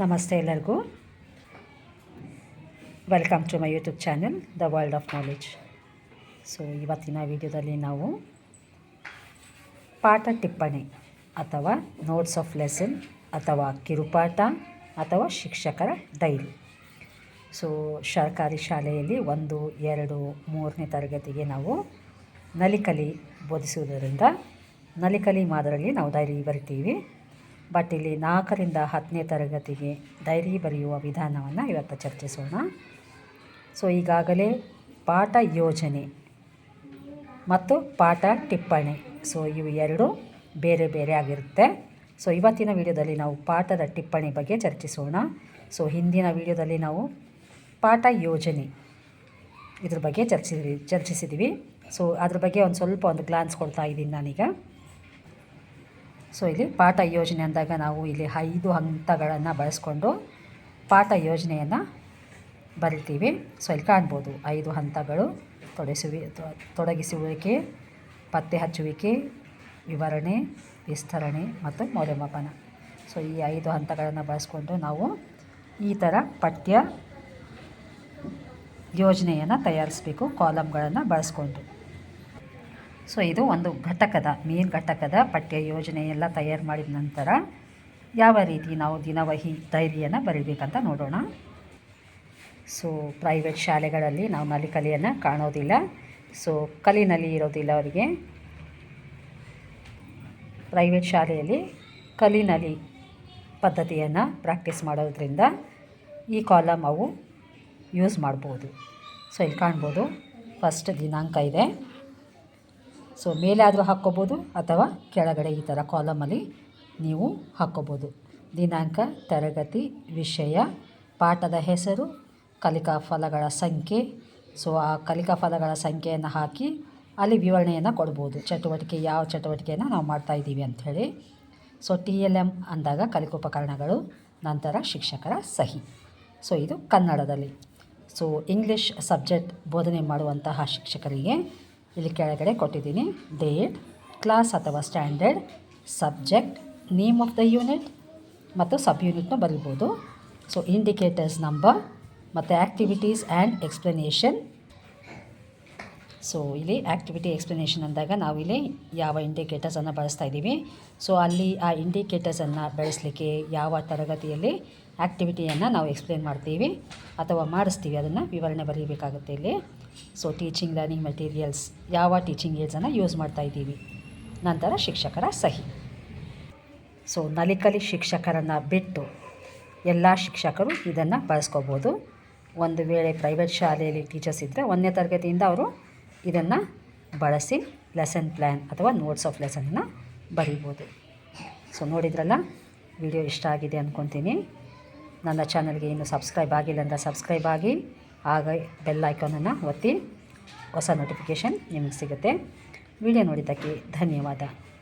ನಮಸ್ತೆ ಎಲ್ಲರಿಗೂ. Welcome to my YouTube channel the world of knowledge so ಇವತ್ತಿನ ವಿಡಿಯೋದಲ್ಲಿ ನಾವು ಪಾಠ ಟಿಪ್ಪಣಿ ಅಥವಾ ನೋಟ್ಸ್ ಆಫ್ ಲೆಸನ್ ಅಥವಾ ಕಿರುಪಾಠ ಅಥವಾ ಶಿಕ್ಷಕರ ಡೈರಿ. ಸೊ ಸರ್ಕಾರಿ ಶಾಲೆಯಲ್ಲಿ ಒಂದು, ಎರಡು, ಮೂರನೇ ತರಗತಿಗೆ ನಾವು ನಲಿಕಲಿ ಬೋಧಿಸುವುದರಿಂದ ನಲಿಕಲಿ ಮಾದರಿಯಲ್ಲಿ ನಾವು ಡೈರಿ ಬರಿತೀವಿ. ಬಟ್ ಇಲ್ಲಿ ನಾಲ್ಕರಿಂದ ಹತ್ತನೇ ತರಗತಿಗೆ ಡೈರಿ ಬರೆಯುವ ವಿಧಾನವನ್ನು ಇವತ್ತು ಚರ್ಚಿಸೋಣ. ಸೊ ಈಗಾಗಲೇ ಪಾಠ ಯೋಜನೆ ಮತ್ತು ಪಾಠ ಟಿಪ್ಪಣಿ. ಸೊ ಇವು ಎರಡು ಬೇರೆ ಬೇರೆ ಆಗಿರುತ್ತೆ. ಸೊ ಇವತ್ತಿನ ವಿಡಿಯೋದಲ್ಲಿ ನಾವು ಪಾಠದ ಟಿಪ್ಪಣಿ ಬಗ್ಗೆ ಚರ್ಚಿಸೋಣ. ಸೊ ಹಿಂದಿನ ವಿಡಿಯೋದಲ್ಲಿ ನಾವು ಪಾಠ ಯೋಜನೆ ಇದ್ರ ಬಗ್ಗೆ ಚರ್ಚಿಸಿ ಚರ್ಚಿಸಿದ್ವಿ. ಸೊ ಅದ್ರ ಬಗ್ಗೆ ಒಂದು ಸ್ವಲ್ಪ ಒಂದು ಗ್ಲಾನ್ಸ್ ಕೊಡ್ತಾ ಇದ್ದೀನಿ ನಾನೀಗ. ಸೊ ಇಲ್ಲಿ ಪಾಠ ಯೋಜನೆ ಅಂದಾಗ ನಾವು ಇಲ್ಲಿ ಐದು ಹಂತಗಳನ್ನು ಬಳಸ್ಕೊಂಡು ಪಾಠ ಯೋಜನೆಯನ್ನು ಬರಿತೀವಿ. ಸೊ ಇಲ್ಲಿ ಕಾಣ್ಬೋದು ಐದು ಹಂತಗಳು. ತೊಡಸುವಿ ತೊಡಗಿಸುವಿಕೆ, ಪತ್ತೆ ಹಚ್ಚುವಿಕೆ, ವಿವರಣೆ, ವಿಸ್ತರಣೆ ಮತ್ತು ಮೌಲ್ಯಮಾಪನ. ಸೊ ಈ ಐದು ಹಂತಗಳನ್ನು ಬಳಸ್ಕೊಂಡು ನಾವು ಈ ಥರ ಪಠ್ಯ ಯೋಜನೆಯನ್ನು ತಯಾರಿಸಬೇಕು, ಕಾಲಮ್ಗಳನ್ನು ಬಳಸ್ಕೊಂಡು. ಸೊ ಇದು ಒಂದು ಘಟಕದ ಮೇನ್ ಘಟಕದ ಪಠ್ಯ ಯೋಜನೆ ಎಲ್ಲ ತಯಾರು ಮಾಡಿದ ನಂತರ ಯಾವ ರೀತಿ ನಾವು ದಿನವಹಿ ಡೈರಿಯನ್ನು ಬರೀಬೇಕಂತ ನೋಡೋಣ. ಸೊ ಪ್ರೈವೇಟ್ ಶಾಲೆಗಳಲ್ಲಿ ನಾವು ನಲಿಕಲಿಯನ್ನು ಕಾಣೋದಿಲ್ಲ. ಸೊ ಕಲಿನಲ್ಲಿ ಇರೋದಿಲ್ಲ ಅವರಿಗೆ. ಪ್ರೈವೇಟ್ ಶಾಲೆಯಲ್ಲಿ ಕಲಿನಲಿ ಪದ್ಧತಿಯನ್ನು ಪ್ರಾಕ್ಟೀಸ್ ಮಾಡೋದ್ರಿಂದ ಈ ಕಾಲಮ್ ಅವು ಯೂಸ್ ಮಾಡ್ಬೋದು. ಸೊ ಇಲ್ಲಿ ಕಾಣ್ಬೋದು ಫಸ್ಟ್ ದಿನಾಂಕ ಇದೆ. ಸೊ ಮೇಲೆ ಆದರೂ ಹಾಕ್ಕೋಬೋದು ಅಥವಾ ಕೆಳಗಡೆ ಈ ಥರ ಕಾಲಮಲ್ಲಿ ನೀವು ಹಾಕ್ಕೋಬೋದು. ದಿನಾಂಕ, ತರಗತಿ, ವಿಷಯ, ಪಾಠದ ಹೆಸರು, ಕಲಿಕಾ ಫಲಗಳ ಸಂಖ್ಯೆ. ಸೊ ಆ ಕಲಿಕಾ ಫಲಗಳ ಸಂಖ್ಯೆಯನ್ನು ಹಾಕಿ ಅಲ್ಲಿ ವಿವರಣೆಯನ್ನು ಕೊಡ್ಬೋದು. ಚಟುವಟಿಕೆ, ಯಾವ ಚಟುವಟಿಕೆಯನ್ನು ನಾವು ಮಾಡ್ತಾಯಿದ್ದೀವಿ ಅಂಥೇಳಿ ಸೊ ಟಿ ಎಲ್ ಎಂ ಅಂದಾಗ ಕಲಿಕೋಪಕರಣಗಳು, ನಂತರ ಶಿಕ್ಷಕರ ಸಹಿ. ಸೊ ಇದು ಕನ್ನಡದಲ್ಲಿ. ಸೊ ಇಂಗ್ಲೀಷ್ ಸಬ್ಜೆಕ್ಟ್ ಬೋಧನೆ ಮಾಡುವಂತಹ ಶಿಕ್ಷಕರಿಗೆ ಇಲ್ಲಿ ಕೆಳಗಡೆ ಕೊಟ್ಟಿದ್ದೀನಿ ಡೇಟ್, ಕ್ಲಾಸ್ ಅಥವಾ standard, subject, name of the unit ಮತ್ತು ಸಬ್ ಯೂನಿಟ್ನ ಬರಿಬೋದು. ಸೊ ಇಂಡಿಕೇಟರ್ಸ್ ನಂಬರ್ ಮತ್ತು ಆ್ಯಕ್ಟಿವಿಟೀಸ್ ಆ್ಯಂಡ್ ಎಕ್ಸ್ಪ್ಲನೇಷನ್. ಸೊ ಇಲ್ಲಿ ಆ್ಯಕ್ಟಿವಿಟಿ ಎಕ್ಸ್ಪ್ಲನೇಷನ್ ಅಂದಾಗ ನಾವು ಇಲ್ಲಿ ಯಾವ ಇಂಡಿಕೇಟರ್ಸನ್ನು ಬಳಸ್ತಾ ಇದ್ದೀವಿ. ಸೊ ಅಲ್ಲಿ ಆ ಇಂಡಿಕೇಟರ್ಸನ್ನು ಬೆಳೆಸಲಿಕ್ಕೆ ಯಾವ ತರಗತಿಯಲ್ಲಿ ಆ್ಯಕ್ಟಿವಿಟಿಯನ್ನು ನಾವು ಎಕ್ಸ್ಪ್ಲೇನ್ ಮಾಡ್ತೀವಿ ಅಥವಾ ಮಾಡಿಸ್ತೀವಿ. ಅದನ್ನು ವಿವರಣೆ ಬರೀಬೇಕಾಗುತ್ತೆ ಇಲ್ಲಿ. ಸೊ ಟೀಚಿಂಗ್ ಲರ್ನಿಂಗ್ ಮೆಟೀರಿಯಲ್ಸ್ ಯಾವ ಟೀಚಿಂಗ್ ಏಡ್ಸನ್ನು ಯೂಸ್ ಮಾಡ್ತಾ ಇದ್ದೀವಿ. ನಂತರ ಶಿಕ್ಷಕರ ಸಹಿ. ಸೊ ನಲಿಕಲಿ ಶಿಕ್ಷಕರನ್ನು ಬಿಟ್ಟು ಎಲ್ಲ ಶಿಕ್ಷಕರು ಇದನ್ನು ಬಳಸ್ಕೋಬೋದು. ಒಂದು ವೇಳೆ ಪ್ರೈವೇಟ್ ಶಾಲೆಯಲ್ಲಿ ಟೀಚರ್ಸ್ ಇದ್ದರೆ ಒಂದನೇ ತರಗತಿಯಿಂದ ಅವರು ಇದನ್ನು ಬಳಸಿ ಲೆಸನ್ ಪ್ಲ್ಯಾನ್ ಅಥವಾ ನೋಟ್ಸ್ ಆಫ್ ಲೆಸನ್ನ ಬರೀಬೋದು. ಸೊ ನೋಡಿದ್ರಲ್ಲ? ವಿಡಿಯೋ ಇಷ್ಟ ಆಗಿದೆ ಅಂದ್ಕೊತೀನಿ ನನ್ನ ಚಾನಲ್ಗೆ ಇನ್ನೂ ಸಬ್ಸ್ಕ್ರೈಬ್ ಆಗಿಲ್ಲ ಅಂದರೆ ಸಬ್ಸ್ಕ್ರೈಬ್ ಆಗಿ, ಆಗ ಬೆಲ್ ಐಕಾನನ್ನು ಒತ್ತಿ, ಹೊಸ ನೋಟಿಫಿಕೇಷನ್ ನಿಮಗೆ ಸಿಗುತ್ತೆ. ವಿಡಿಯೋ ನೋಡಿದ್ದಕ್ಕೆ ಧನ್ಯವಾದ.